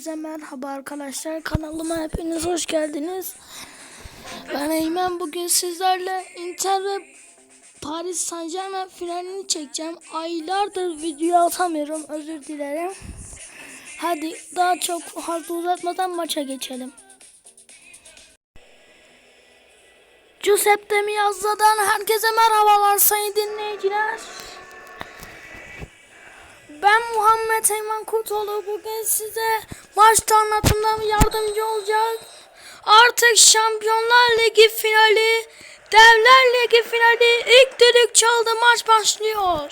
Herkese merhaba arkadaşlar. Kanalıma hepiniz hoş geldiniz. Ben Eymen. Bugün sizlerle Inter ve Paris Saint Germain finalini çekeceğim. Aylardır video atamıyorum. Özür dilerim. Hadi daha çok fazla uzatmadan maça geçelim. Giuseppe Miazza'dan herkese merhabalar sayın dinleyiciler. Ben Muhammed Eymen Kurtoğlu. Bugün size maçta anlatımda yardımcı olacak. Artık Şampiyonlar Ligi finali, Devler Ligi finali ilk düdük çaldı maç başlıyor.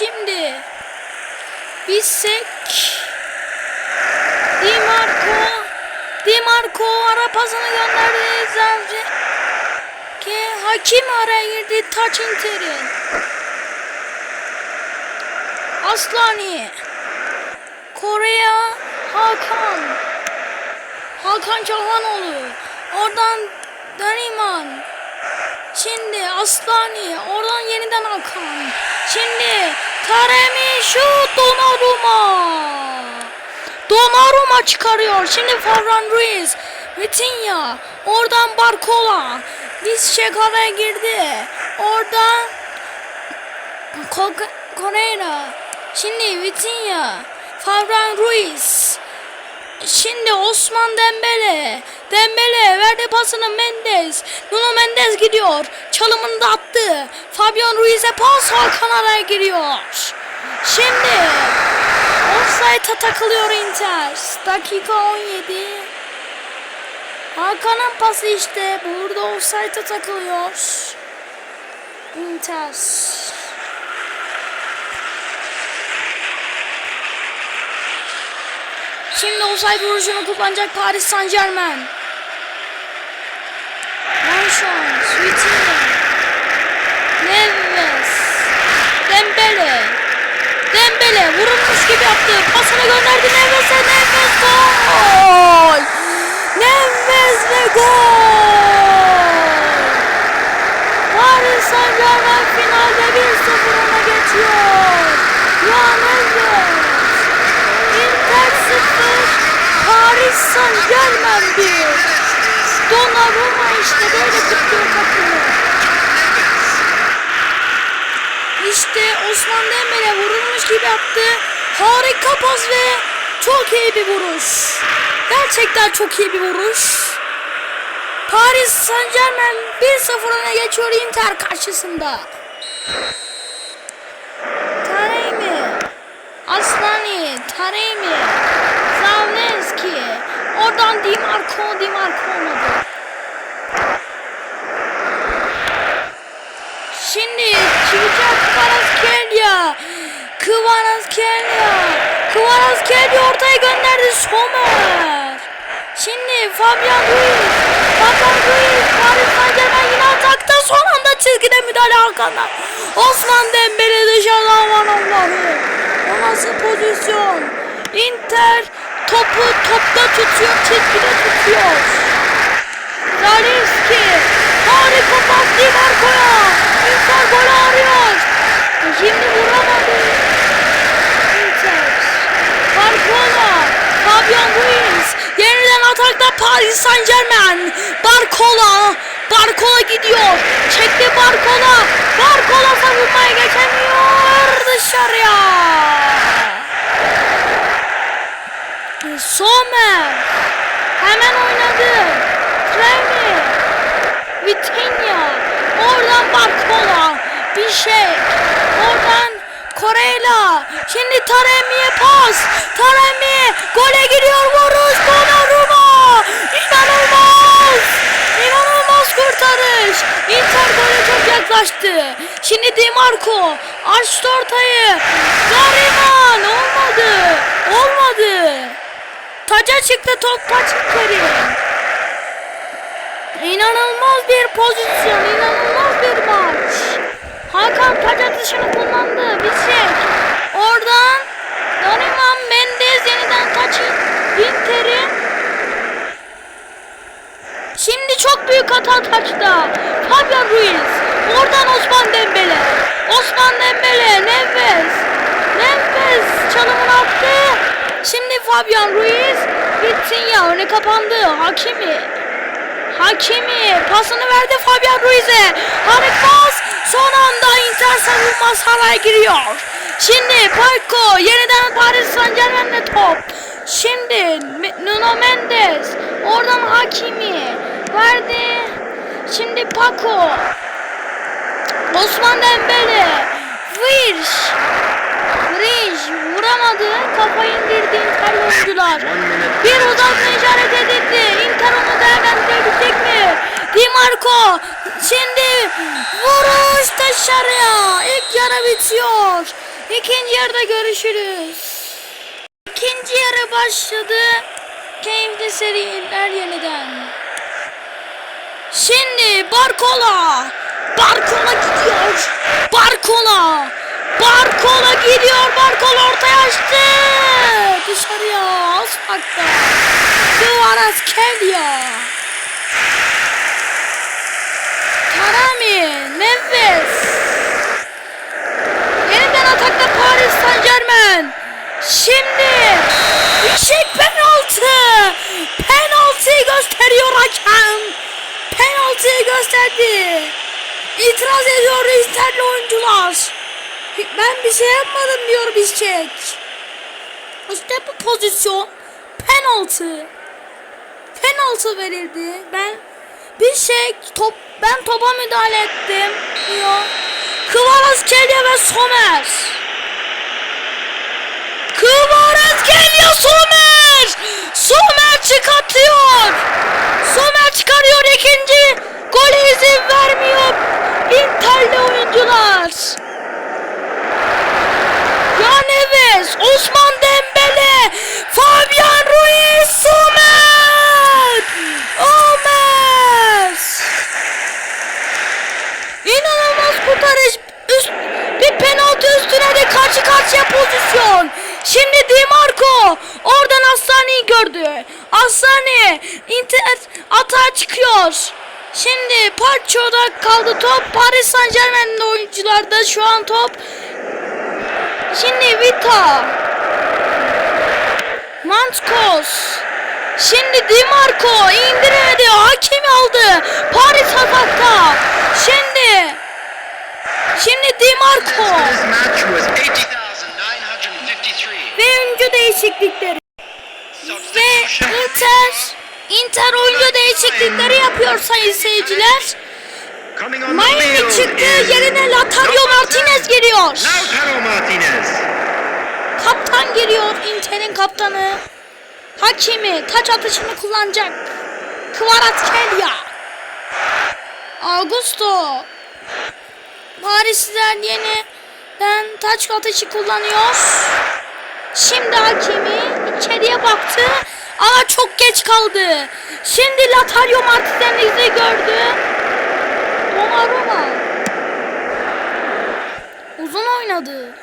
Şimdi. Bisek Di Marco. Di Marco ara pasını gönderdi. Zavcı ki hakim araya girdi. Taç interin Aslani. Koreya Hakan. Hakan Çalhanoğlu oradan Daniman. Şimdi Aslani. Oradan yeniden Hakan. Şimdi Taremi şut Donnarumma. Donnarumma çıkarıyor. Şimdi Ferran Ruiz Vitinha oradan Barcola. Diz Şekala'ya girdi. Oradan Correira. Şimdi Vitinha Ferran Ruiz. Şimdi Osman Dembele. Dembele verdi pasını Mendes. Nuno Mendes gidiyor. Çalımını da attı. Fabian Ruiz'e pas Hakan araya giriyor. Şimdi offside'a takılıyor Inter. Dakika 17. Hakan'ın pası işte. Burada offside'a takılıyor. Inter. Şimdi offside vuruşunu kullanacak Paris Saint Germain. Manşon, Vitinha, Neves, Dembele. Dembele vurulmuş gibi yaptı. Pasını gönderdi Neves'e. Neves gol. Neves ve gol. Paris Saint Germain finalde 1-0 öne geçiyor. Ya Neves. Inter 0, Paris Saint Germain 1. Donnarumma işte böyle kutluyor kapıyı. İşte Osman Dembele vurulmuş gibi yaptı. Harika pas ve çok iyi bir vuruş. Gerçekten çok iyi bir vuruş. Paris Saint Germain 1-0 öne geçiyor Inter karşısında. Taremi. Aslani, Taremi, Zavneski. Oradan Di Marco, Di Marco olmadı. Şimdi çıkacak Kvaratskhelia. Kvaratskhelia. Kvaratskhelia ortaya gönderdi Sommer. Şimdi Fabian Ruiz. Fabian Ruiz. Paris Saint Germain yine atakta. Son anda çizgide müdahale Hakan'dan. Osman Dembele dışarıdan aman Allah'ım. O nasıl pozisyon? Inter topu topta tutuyor, çizgide tutuyor. Zalewski harika pas Di Marco'ya. Inter golü arıyor. Şimdi vuramadı. Barcola. Fabian Ruiz. Yeniden atakta Paris Saint Germain. Barcola. Barcola gidiyor. Çekti Barcola. Barcola savunmaya geçemiyor. Dışarıya. Sommer. Hemen oynadı. Tremi. Vitinha. Oradan Barcola. Bir şey. Oradan Corella. Şimdi Taremi'ye pas. Taremi. Gole giriyor. Vuruş. Donnarumma. İnanılmaz. İnanılmaz kurtarış. Inter gole çok yaklaştı. Şimdi Di Marco. Açtı ortayı. Gariman. Olmadı. Olmadı. Taca çıktı top taç içeri. İnanılmaz bir pozisyon, inanılmaz bir maç. Hakan taç atışını kullandı. Bitti. Oradan Donovan Mendez yeniden taçı Winter'i. Şimdi çok büyük hata taçta. Fabian Ruiz. Oradan Osman Dembele. Osman Dembele. Nefes. Nefes. Çalımını attı. Şimdi Fabian Ruiz. Gitsin ya. Öne kapandı. Hakimi. Hakimi. Pasını verdi Fabian Ruiz'e. Harika. Savunma sahaya giriyor. Şimdi Paco yeniden Paris Saint Germain'de top. Şimdi Nuno Mendes. Oradan Hakimi. Verdi. Şimdi Paco. Osman Dembele. Virş. Virş vuramadı. Kafayı indirdi Inter oyuncular. Bir uzatma işaret edildi. Inter onu değerlendirebilecek mi? Di Marco. Şimdi vuruş dışarıya. İlk yarı bitiyor. İkinci yarıda görüşürüz. İkinci yarı başladı. Keyifli seriler yeniden. Şimdi Barcola. Barcola gidiyor. Barcola. Barcola gidiyor. Barcola ortaya açtı. Dışarıya. Asfaltta. Kvaratskhelia. Tarami. Neves. Yeniden atakta Paris Saint Germain. Şimdi Fişek penaltı. Penaltıyı gösteriyor hakem. Penaltıyı gösterdi. İtiraz ediyor Inter'li oyuncular. Ben bir şey yapmadım diyor Fişek. İşte bu pozisyon penaltı. Penaltı verildi. Ben bir şey top ben topa müdahale ettim diyor. Kvaratskhelia ve Sommer. Kvaratskhelia Sommer! Sommer çıkartıyor. Sommer çıkarıyor ikinci gole izin vermiyor. Inter'li oyuncular. Ya Neves, Osman Dembele, Fabian Ruiz, Sommer! Omer! İnanılmaz kurtarış. Üst, bir penaltı üstüne de karşı karşıya pozisyon. Şimdi Di Marco oradan Aslanı'yı gördü. Aslanı Inter atağa çıkıyor. Şimdi Pacho'da kaldı top. Paris Saint Germain'in oyuncularda şu an top. Şimdi Vita. Mantkos. Şimdi Di Marco indiremedi. Hakimi aldı. Paris atakta. Şimdi Şimdi Di Marco This match was 80,953. ve oyuncu değişiklikleri ve Inter Inter oyuncu değişiklikleri yapıyor sayın seyirciler. Coming on the Miami field çıktı is yerine Latario Martinez Martinez. Kaptan giriyor Inter'in kaptanı. Hakimi taç atışını kullanacak. Kvaratskhelia. Augusto. Parisliler yeniden taç atışı kullanıyor. Şimdi Hakimi içeriye baktı ama çok geç kaldı. Şimdi Latario Martinez'i gördü. Donnarumma. Uzun oynadı.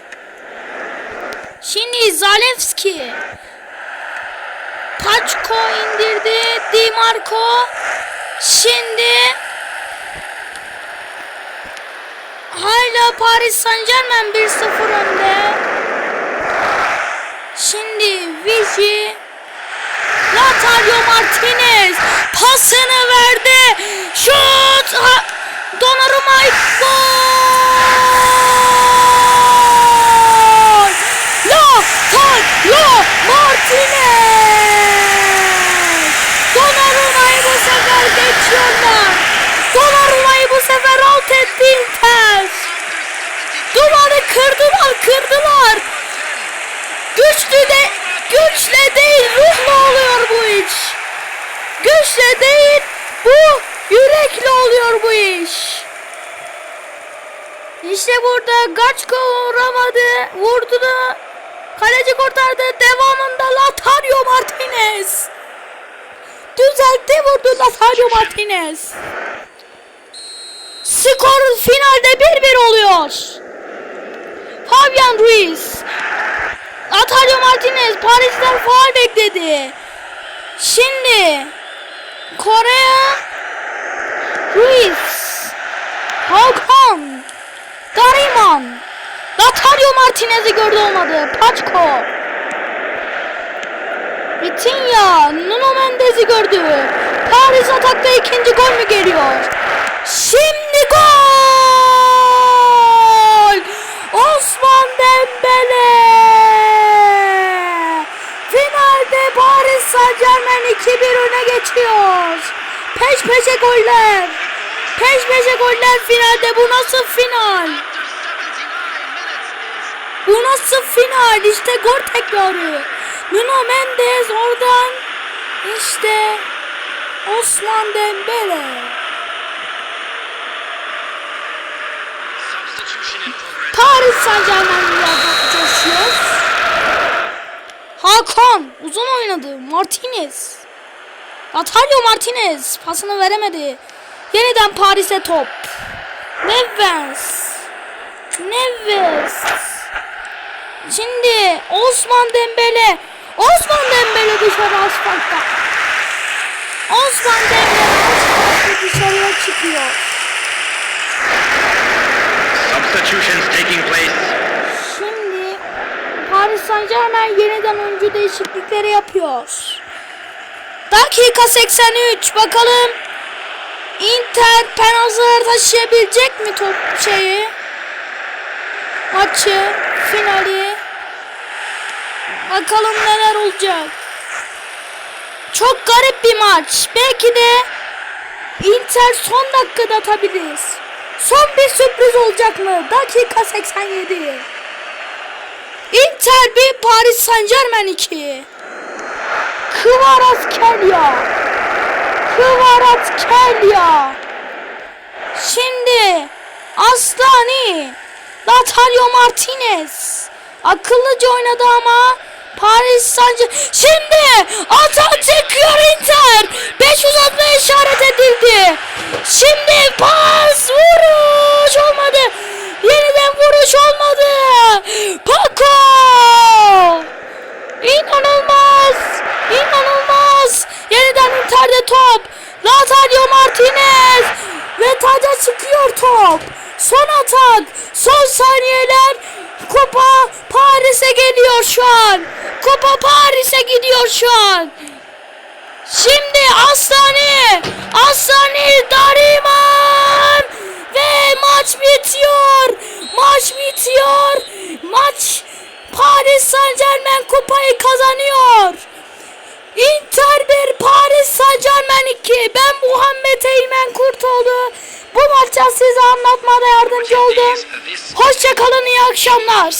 Şimdi Zalewski. Paçko indirdi. Di Marco. Şimdi hala Paris Saint Germain 1-0 önde. Şimdi Vici Latario Martinez pasını verdi. Şut! Ha, Donnarumma gol! Latario Martinez! Donnarumma'yı bu sefer geçiyorlar. Donnarumma'yı bu sefer alt etti Inter. Duvarı kırdılar, kırdılar. Güçlü de güçle değil ruhla oluyor bu iş. Güçle değil bu yürekle oluyor bu iş. İşte burada Gaçko vuramadı. Vurdu da kaleci kurtardı. Devamında Latario Martinez. Düzeltti vurdu Latario Martinez. Skor finalde 1-1 oluyor. Fabian Ruiz. Latario Martinez Paris'ten faal bekledi. Şimdi Korea Ruiz. Hakan. Gariman. Latario Martinez'i gördü olmadı. Paçko. Vitinha. Nuno Mendes'i gördü. Paris atakta ikinci gol mü geliyor? Şimdi peşe goller. Peş peşe goller finalde. Bu nasıl final? Bu nasıl final? İşte gol tekrarı. Nuno Mendes oradan işte Osman Dembele. Paris Saint Germain biraz coşuyor. Hakan uzun oynadı. Martinez. Atalio Martinez pasını veremedi. Yeniden Paris'e top. Neves. Neves. Şimdi Osman Dembele. Osman Dembele dışarı asfaltta. Osman Dembele asfaltta dışarıya çıkıyor. Substitutions taking place. Şimdi Paris Saint Germain yeniden oyuncu değişiklikleri yapıyor. Dakika 83 bakalım. Inter penaltıları taşıyabilecek mi top şeyi? Maçı, finali. Bakalım neler olacak. Çok garip bir maç. Belki de Inter son dakikada atabilir. Son bir sürpriz olacak mı? Dakika 87. Inter 1 Paris Saint Germain 2. Kvaratskhelia. Kvaratskhelia. Şimdi Aslani. Latario Martinez. Akıllıca oynadı ama Paris Saint Şimdi atak çekiyor Inter. 5 uzatma işaret edildi. Şimdi pas vuruş olmadı. Yeniden vuruş olmadı. Paco. İnanılmaz. İnanılmaz. Yeniden Inter'de top. Latario Martinez. Ve taca çıkıyor top. Son atak. Son saniyeler. Kupa Paris'e geliyor şu an. Kupa Paris'e gidiyor şu an. Şimdi Aslani. Aslani Dariman. Ve maç bitiyor. Maç bitiyor. Maç Paris Saint Germain kupayı kazanıyor. Inter 1 Paris Saint 2 Ben Muhammed Eymen Kurtoğlu. Bu maçta size anlatmada yardımcı oldum. Hoşçakalın iyi akşamlar